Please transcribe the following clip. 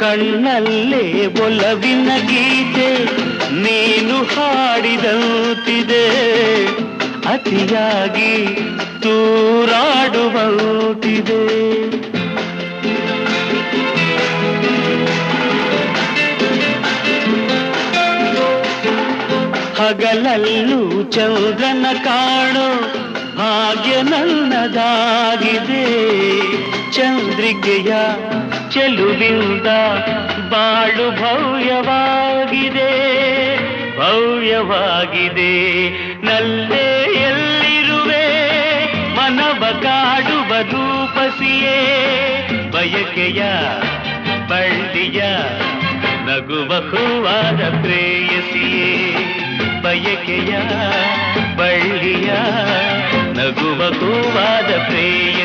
ಕಣ್ಣಲ್ಲೇ ಒಲವಿನ ಗೀತೆ ನೀನು ಹಾಡಿದಂತಿದೆ. ಅತಿಯಾಗಿ ತೂರಾಡುವಂತಿದೆ. ಹಗಲಲ್ಲೂ ಚಂದ್ರನ ಕಾಣೋ ಹಾಗೆ ನನ್ನದಾಗಿದೆ. ಚಂದ್ರಿಕೆಯ ಚೆಲುವಿಂದ ಬಾಳು ಭವ್ಯವಾಗಿದೆ ಭವ್ಯವಾಗಿದೆ. ನಲ್ಲೇ ಎಲ್ಲಿರುವೆ? ಮನವ ಕಾಡುವ ರೂಪಸಿಯೇ? ಬಯಕೆಯ ಬಳ್ಳಿಯ ನಗು ಬಹುವಾದ ಪ್ರೇಯಸಿಯೇ ಬಯಕೆಯ ಬಳ್ಳಿಯ ನಗು ಬಹುವಾದ ಎಲ್ಲಿರು